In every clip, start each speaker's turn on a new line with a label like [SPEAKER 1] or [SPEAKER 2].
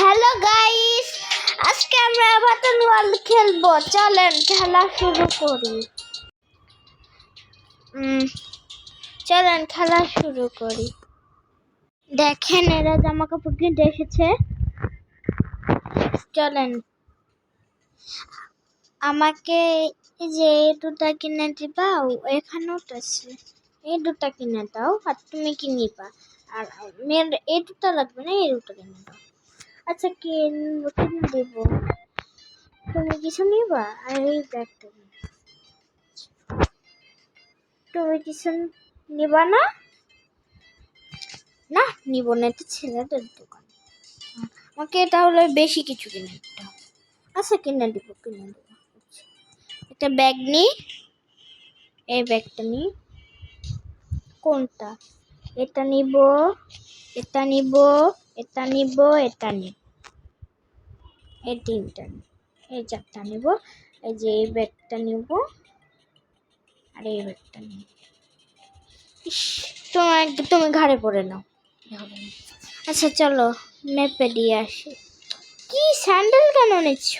[SPEAKER 1] Hello guys, আজকে আমরা button বল খেলব। চলেন খেলা শুরু করি। চলেন খেলা শুরু করি। দেখেন, এরা জামা কাপড় কিনতে এসেছে। চলেন। আমাকে যে দুটা কিনে দিবা ও- এখানেও তো আছে। এই দুটা কিনে দাও, আর তুমি কিনিবা। আর মেয়ের, এই দুটা লাগবে না, এই দুটো কিনে দাও। আচ্ছা কিনে? দেব? তুমি কিছু নিবা? আর এই ব্যাগটা নিবা। তুমি কিছু নিবা না? না, নিব না, এটা ছেলেদের দোকান। আমাকে তাহলে বেশি কিছু কিনে দিতে হবে। আচ্ছা কিনে দিব, কিনে দেবো। আচ্ছা। একটা ব্যাগ নিই এই ব্যাগটা নিই কোনটা? এটা নিব এটা নিব এটা নিব এটা নিব। এই তিনটা এই চারটা নিব। এই যে এই ব্যাগটা নিব। আর এই ব্যাগটা নিব। ইস তোমার তুমি ঘাড়ে পড়ে নাও। আচ্ছা চলো মেপে দিয়ে আসি। কি স্যান্ডেল কেন নিচ্ছ?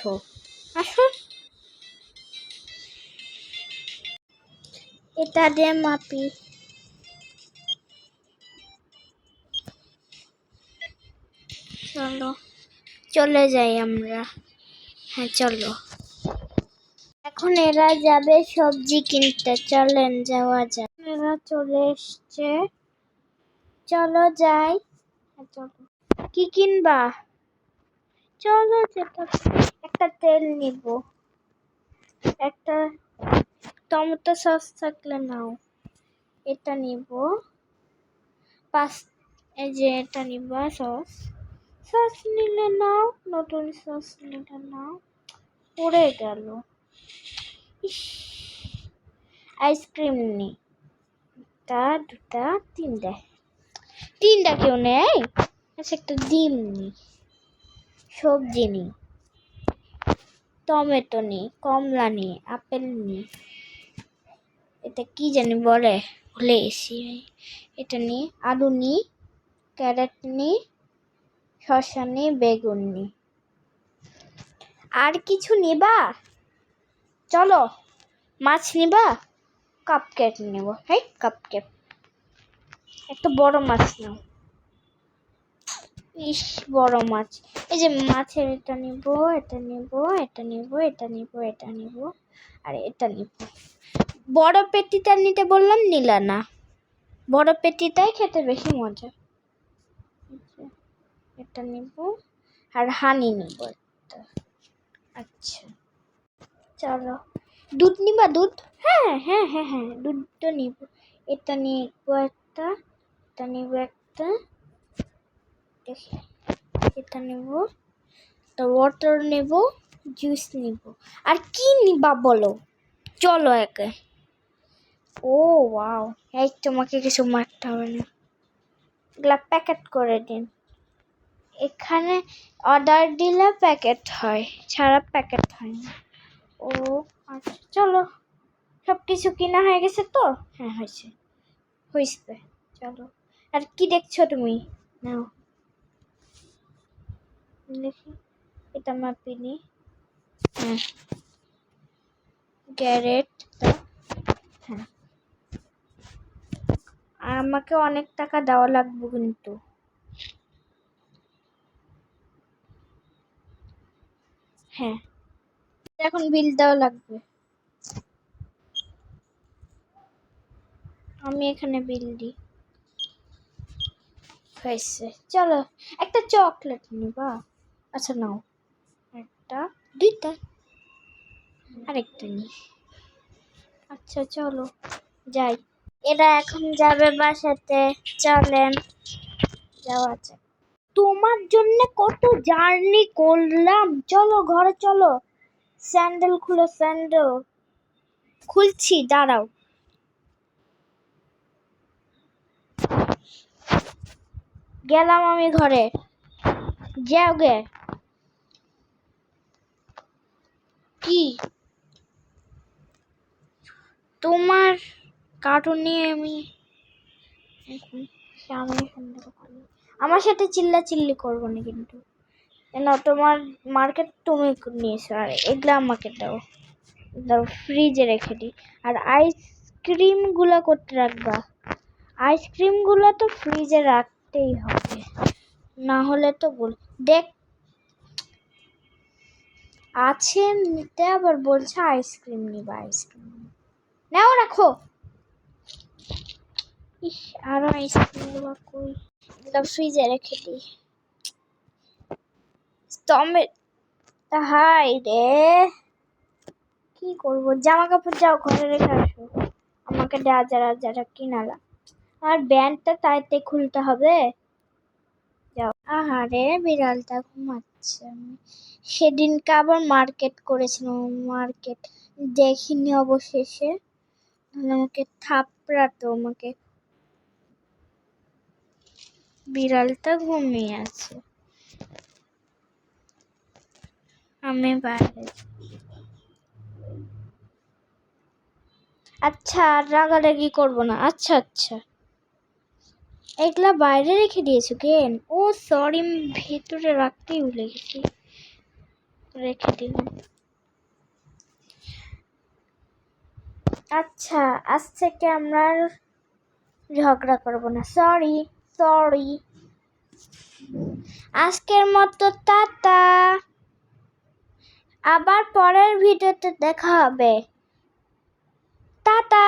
[SPEAKER 1] আসো। এটা দিয়ে মাপি। চলো। চলে যাই আমরা। হ্যাঁ চলো। এখন এরা যাবে সবজি কিনতে। চলেন যাওয়া যাক। এরা চলে এসছে। চলো যাই। হ্যাঁ, চলো। কি কিনবা? চলো যেটা একটা তেল নিব। একটা টমেটো সস থাকলে নাও। এটা নিব। পাঁচ এই যে এটা নিব সস। সস নিলে নাও নতুন সস নিলে নাও। পড়ে গেল। ইস আইসক্রিম নি। একটা দুটা, তিনটা। তিনটা কেউ নেই আচ্ছা একটা ডিম নি। সবজি নি। টমেটো নি, কমলা নি, আপেল নি। এটা কি জানি বলে? ভুলে গেছি। এটা নি, আলু নি, ক্যারেট নি শসা নি বেগুন। আর কিছু নিবা? চলো, মাছ নিবা কাপ কেক নেব। হ্যাঁ কাপ কেক একটা বড় মাছ নাও। ইস, বড় মাছ। এই যে মাছের এটা নিব এটা নিব এটা নিব এটা নিব এটা নিব, আর এটা নিব। বড় পেটিটা নিতে বললাম, নিলা না। বড় পেটিটাই খেতে বেশি মজা। এটা নিব। আর হানি নিব একটা। আচ্ছা। চলো। দুধ নিবা দুধ? হ্যাঁ হ্যাঁ হ্যাঁ হ্যাঁ দুধটা নিব। এটা নিব একটা, এটা নিব একটা। দেখি, এটা নেব। তো ওয়াটার নেব জুস নিব। আর কি নিবা বলো? চলো একে। ও ওয়াও এই তোমাকে কিছু মারতে হবে না। এগুলা প্যাকেট করে দিন। এখানে অর্ডার দিলে প্যাকেট হয়, ছাড়া প্যাকেট হয় না। ও আচ্ছা চলো। সব কিছু কিনা হয়ে গেছে তো? হ্যাঁ হয়েছে। হয়েছে, চলো। আর কি দেখছ তুমি? নাও। দেখি, এটা মাপিনি হ্যাঁ। গ্যারেট হ্যাঁ। আমাকে অনেক টাকা দেওয়া লাগবে কিন্তু। হ্যাঁ। এখন বিল দেওয়া লাগবে। আমি এখানে বিল দিই। হয়েছে। চলো, একটা চকলেট নিবা। আচ্ছা নাও। একটা, দুইটা, আরেকটা নি। আচ্ছা চলো, যাই। এরা এখন যাবে বাসাতে। চলেন, যাওয়া যাক। তোমার জন্য কত জার্নি করলাম। চলো, ঘরে চলো। স্যান্ডেল খুলো, স্যান্ডেল। খুলছি, দাঁড়াও। গেলাম আমি ঘরে। যাও গে। কি? তোমার কার্টুন নিয়ে আমি সামনে সন্ধ্যা। আমার সাথে চিল্লা চিল্লি করব না কিন্তু। না তোমার মার্কেট তুমি নিয়েছো, আর এগুলো আমাকে দাও। দাও ফ্রিজে রেখে দিই। আর আইসক্রিমগুলো করতে রাখবা। আইসক্রিমগুলো তো ফ্রিজে রাখতেই হবে। না হলে তো বল দেখ, আছে নিতে, আবার বলছে আইসক্রিম নিবা আইসক্রিম নাও, রাখো। ইস, আরও আইসক্রিম নেবা কই? এগুলো ফ্রিজে রেখে দিই। স্তম্ভে হাই রে। কি করব? জামা কাপড় যাও, ঘরে রেখে আসো। আমাকে যারা যারা কিনালা। আর ব্যান্ডটা তাইতে খুলতে হবে। যাও। বিড়ালটা ঘুমাচ্ছে। আমি সেদিনকে আবার মার্কেট করেছিলাম? মার্কেট দেখিনি অবশেষে। আমাকে থাপড়াতো, আমাকে বিড়ালটা ঘুমিয়ে আছে। আমি বাইরে আচ্ছা আর রাগারাগি করব না? আচ্ছা আচ্ছা। এগুলা বাইরে রেখে দিয়েছ কেন? ও সরি ভেতরে রাখতেই ভুলে গেছি। রেখে দিলাম। আচ্ছা আজ থেকে আমরা ঝগড়া করব না। সরি সরি আজকের মতো টাটা। আবার পরের ভিডিওতে দেখা হবে। টাটা।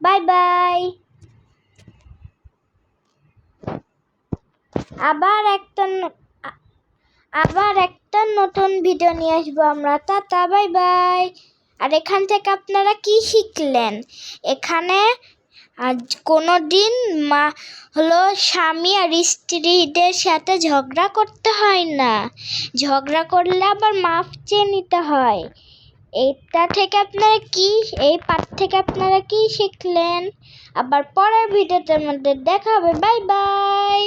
[SPEAKER 1] Bye bye. আবার একটা আবার একটা নতুন ভিডিও নিয়ে আসব আমরা। Tata, bye by. আর এখান থেকে আপনারা কি শিখলেন? এখানে আজ কোনো দিন মা হলো স্বামী আর স্ত্রীদের সাথে ঝগড়া করতে হয় না। ঝগড়া করলে আবার মাফ চেয়ে নিতে হয়। এটা থেকে আপনারা কি, এই পাঠ থেকে আপনারা কি শিখলেন? আবার পরের ভিডিওতে মধ্যে দেখা হবে। Bye bye!